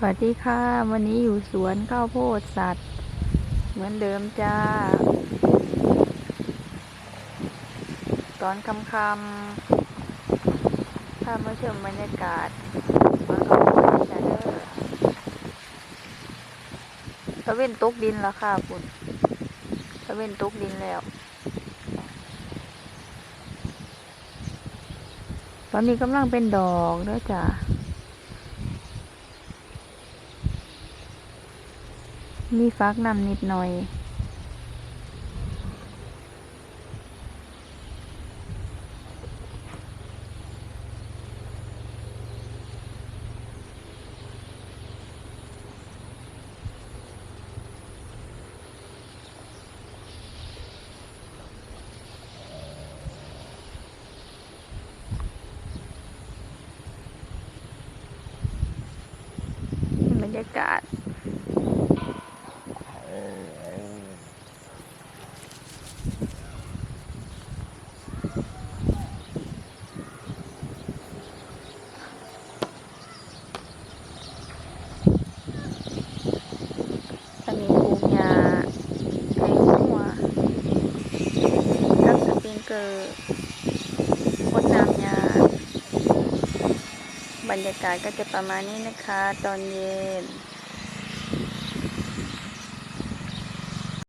สวัสดีค่ะ วันนี้อยู่สวนข้าวโพดสัตว์ เหมือนเดิมจ้า ตอนค่ำๆพามาชมบรรยากาศสวนข้าวโพดจ้าเด้อตะเว้นตกดินแล้วค่ะคุณตะเว้นตกดินแล้ว ตอนนี้กำลังเป็นดอกเด้อจ้า มีฟักนำนิดหน่อย บรรยากาศ อันนี้ปลูกหญ้าให้หัวกับสปริ งเกอร์พดน้ำยา บรรยากาศก็จะประมาณนี้นะคะ ตอนเย็น